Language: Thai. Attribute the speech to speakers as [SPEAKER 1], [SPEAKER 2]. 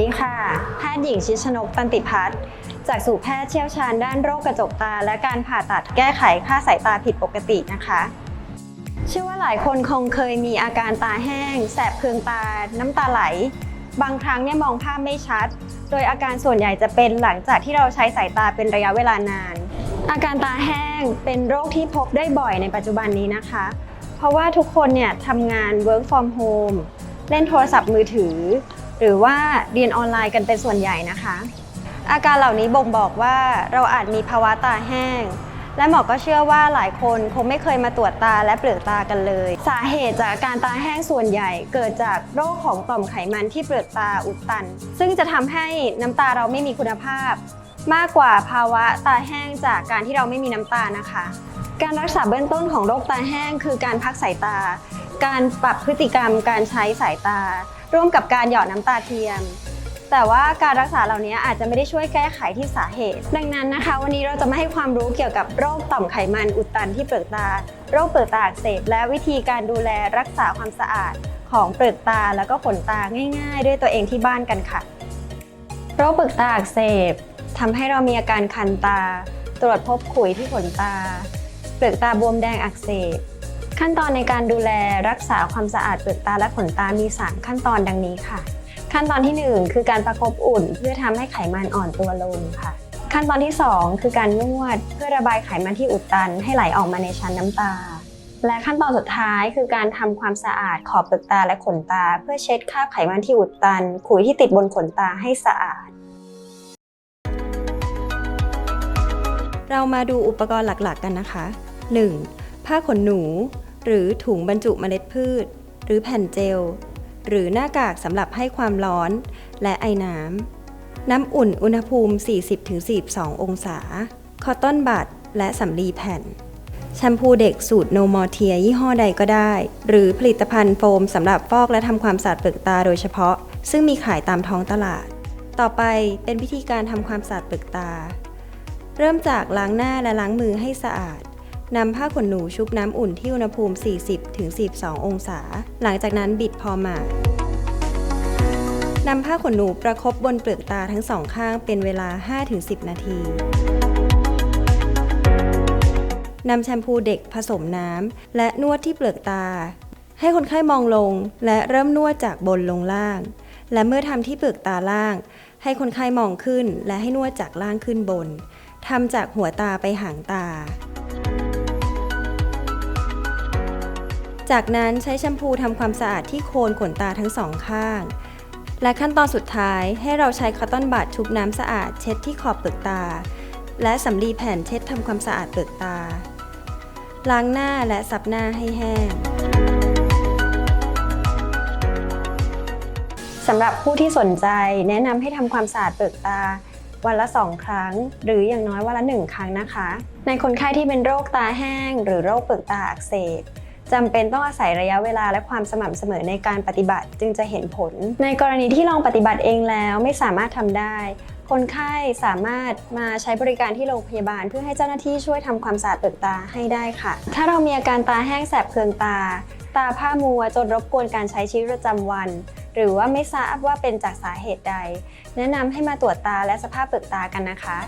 [SPEAKER 1] ดีค่ะ แพทย์หญิงชิชนกตันติพัฒน์จากสู่แพทย์เชี่ยวชาญด้านโรคกระจกตา และการผ่าตัดแก้ไขค่าสายตาผิดปกตินะคะเชื่อว่าหลายคนคงเคยมีอาการตาแห้ง แสบเคืองตา น้ำตาไหล บางครั้งเนี่ยมองภาพไม่ชัด โดยอาการส่วนใหญ่จะเป็นหลังจากที่เราใช้สายตาเป็นระยะเวลานาน อาการตาแห้งเป็นโรคที่พบได้บ่อยในปัจจุบันนี้นะคะ เพราะว่าทุกคนเนี่ยทำงาน work from home เล่นโทรศัพท์มือถือ หรือว่าเรียนออนไลน์กันเป็นส่วนใหญ่นะคะ อาการเหล่านี้บ่งบอกว่าเราอาจมีภาวะตาแห้ง และหมอก็เชื่อว่าหลายคนคงไม่เคยมาตรวจตาและเปลือกตากันเลย สาเหตุจากอาการตาแห้งส่วนใหญ่ เกิดจากโรคของต่อมไขมันที่เปลือกตาอุดตัน ซึ่งจะทำให้น้ำตาเราไม่มีคุณภาพ มากกว่าภาวะตาแห้งจากการที่เราไม่มีน้ำตานะคะการรักษาเบื้องต้นของโรคตาแห้งคือการพักสายตา การปรับพฤติกรรมการใช้สายตาร่วมกับการหยอดน้ำตาเทียม แต่ว่าการรักษาเหล่านี้อาจจะไม่ได้ช่วยแก้ไขที่สาเหตุ ดังนั้นนะคะ วันนี้เราจะมาให้ความรู้เกี่ยวกับโรคต่อมไขมันอุดตันที่เปลือกตา โรคเปลือกตาอักเสบ และวิธีการดูแลรักษาความสะอาดของเปลือกตาแล้วก็ขนตาง่ายๆ ด้วยตัวเองที่บ้านกันค่ะ โรคเปลือกตาอักเสบทำให้เรามีอาการคันตา ตรวจพบขุยที่ขนตา เปลือกตาบวมแดงอักเสบ ขั้นตอนในการดูแลรักษาความสะอาดเปลือกตาและขนตามี 3 ขั้นตอนดังนี้ค่ะ ขั้นตอนที่ 1 คือการประคบอุ่น เพื่อทำให้ไขมันอ่อนตัวลงค่ะ ขั้นตอนที่ 2 คือการนวดเพื่อระบายไขมันที่อุดตันให้ไหลออกมาในชั้นน้ำตา และขั้นตอนสุดท้ายคือการทำความสะอาดขอบเปลือกตาและขนตา เพื่อเช็ดคราบไขมันที่อุดตัน ขุยที่ติดบนขนตาให้สะอาดเรามาดูอุปกรณ์หลักๆกันนะคะ 1. ผ้าขนหนู หรือถุงบรรจุเมล็ดพืช หรือแผ่นเจล หรือหน้ากากสำหรับให้ความร้อนและไอน้ำ น้ำอุ่นอุณหภูมิ 40-42 องศา คอตตอนบัดและสำลีแผ่น แชมพูเด็กสูตรโนมอเทียยี่ห้อใดก็ได้ หรือผลิตภัณฑ์โฟมสำหรับฟอกและทำความสะอาดเปลือกตาโดยเฉพาะ ซึ่งมีขายตามท้องตลาด ต่อไปเป็นวิธีการทำความสะอาดเปลือกตา เริ่มจากล้างหน้าและล้างมือให้สะอาด นำผ้าขนหนูชุบน้ำอุ่นที่อุณหภูมิ 40-42 องศา หลังจากนั้นบิดพอหมาดนำผ้าขนหนูประคบบนเปลือกตาทั้งสองข้างเป็นเวลา 5-10 นาที นำแชมพูเด็กผสมน้ำและนวดที่เปลือกตา ให้คนไข้มองลงและเริ่มนวดจากบนลงล่าง และเมื่อทำที่เปลือกตาล่าง ให้คนไข้มองขึ้นและให้นวดจากล่างขึ้นบนทำจากหัวตาไปหางตา จากนั้นใช้แชมพูทำความสะอาดที่โคนขนตาทั้งสองข้าง และขั้นตอนสุดท้ายให้เราใช้คอตตอนบัดชุบน้ำสะอาดเช็ดที่ขอบเปลือกตา และสำลีแผ่นเช็ดทำความสะอาดเปลือกตา ล้างหน้าและซับหน้าให้แห้งสำหรับผู้ที่สนใจแนะนำให้ทำความสะอาดเปลือกตา วันละ 2 ครั้ง หรืออย่างน้อยวันละ 1 ครั้งนะคะ ในคนไข้ที่เป็นโรคตาแห้ง หรือโรคเปลือกตาอักเสบ จำเป็นต้องอาศัยระยะเวลาและความสม่ำเสมอในการปฏิบัติจึงจะเห็นผล ในกรณีที่ลองปฏิบัติเองแล้วไม่สามารถทำได้ คนไข้สามารถมาใช้บริการที่โรงพยาบาล เพื่อให้เจ้าหน้าที่ช่วยทำความสะอาดเปลือกตาให้ได้ค่ะ ถ้าเรามีอาการตาแห้งแสบเคืองตา ตาผ้ามัวจนรบกวนการใช้ชีวิตประจำวัน หรือว่าไม่ทราบว่าเป็นจากสาเหตุใด แนะนำให้มาตรวจตาและสภาพเปลือกตากันนะคะ